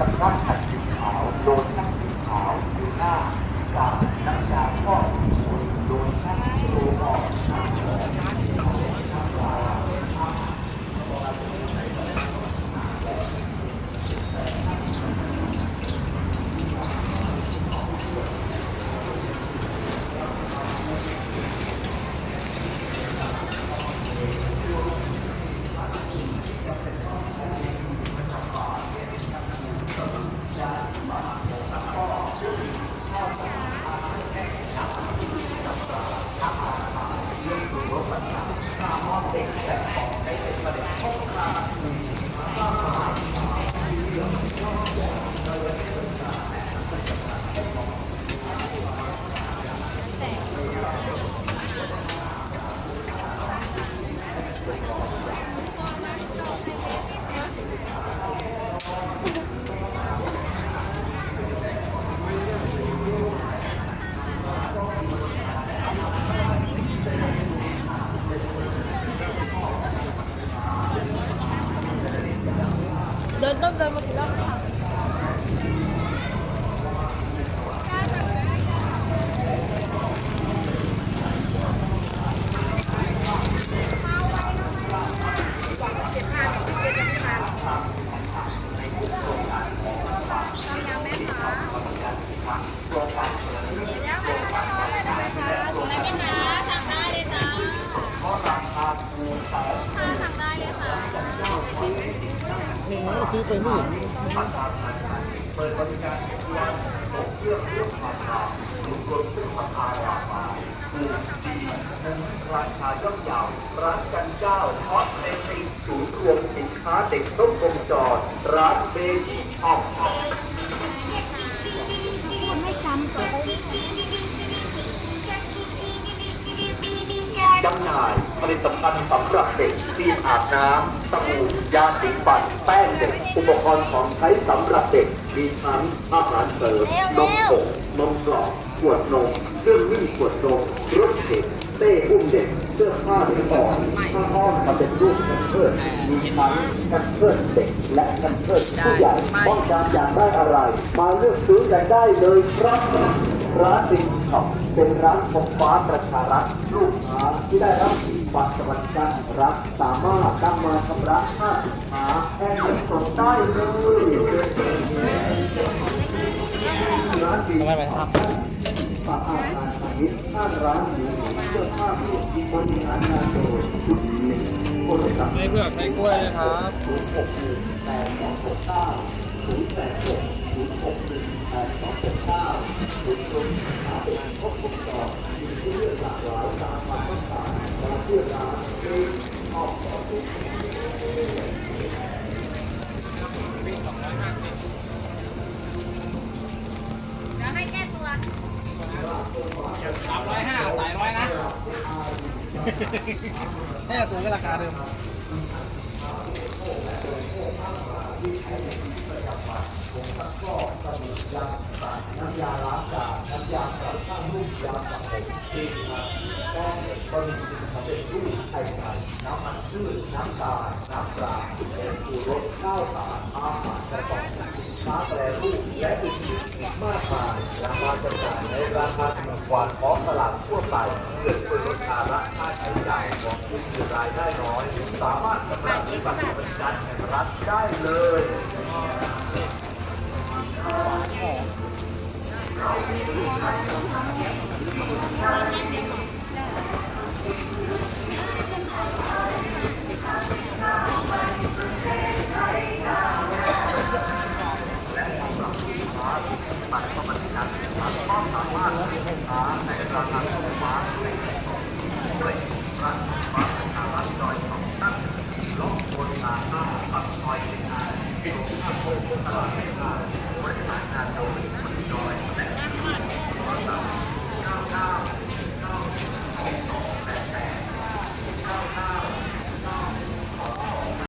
ตะกร้าขัดสีขาวโดนนั่งสีขาวอยู่หน้าจาก เดินต้นเดินมากี่รอบแล้ว ซื้อไปไม่เห็น เปิดบริการเก็บเงินส่งเครื่องเครื่องราคาหรือรวมเครื่องราคารา คาถูกดีมุมราคาย่อมเยาวร้านกันเจ้าฮอตเซนติศูนย์รวมสินค้าเด็กต้มวงจรร้านเบบี้ช็อปไม่จำตั จำหน่าย ผลิตภัณฑ์สำหรับเด็กที่อาบน้ำสบู่ยาสีฟัน แป้งเด็ก อุปกรณ์ของใช้สำหรับเด็ก มีทั้งอาหารเสริมนมผงนมกล่องขวดนมเครื่องวิ่งขวดนมรถเด็กเต้อุ้มเด็กเสื้อผ้าเด็กอ่อนผ้าอ้อมมาเป็นรูปแคนเพิร์สมีทั้งแคนเพิร์สเด็กและแคนเพิร์สผู้ใหญ่ต้องการอยากได้อะไร มาเลือกซื้อกันได้เลยครับร้านดินช็อปเป็นร้านของฟ้าประชารัฐลูก ค้าที่ได้รับบัตรสวัสดิการรัฐสามารถนำมาชำระค่าสินค้าแทนเงินสดได้เลยร้านดินช็อปฝากอาคารพาณิชย์ห้างร้านหรูเสื้อผ้าผู้หญิงบริหารงานโดยคุณหนึ่งโทรศัพท์ในเผือกในกล้วยนะครับศูนย์หกหนึ่งแปดสองหกเก้าศูนย์แปดหกศูนย์หกหนึ่งแปดสองหกเก้าศูนย์ศูนย์สามครบวงจรมีผู้ เลือกหลากหลายตามความต้องการมาเพื่อร้านเองออกของทุกเดี๋ยวให้แก้ตัวสมร้อยห้าสายร้อยนะแค่ตัวก็ราคาเดิมน้ำยาล้างจานน้ำยาปรับผ้านุ่มยาสระผมจริงครับแป้งเด็กบะหมี่สำเร็จรูปไข่ไก่น้ำมันพืชน้ำตาลน้ำปลาเป็นปูรสข้าวสารอาหารกระป๋องสินค้าแปรรูปและอื่นๆมากมายนำมาจำหน่ายในราคาถูกกว่าท้องตลาดทั่วไปเพื่อช่วยลดภาระค่าใช้จ่ายของผู้มีรายได้น้อย สามารถสมัครบัตรสวัสดิการแห่งรัฐได้เลย เ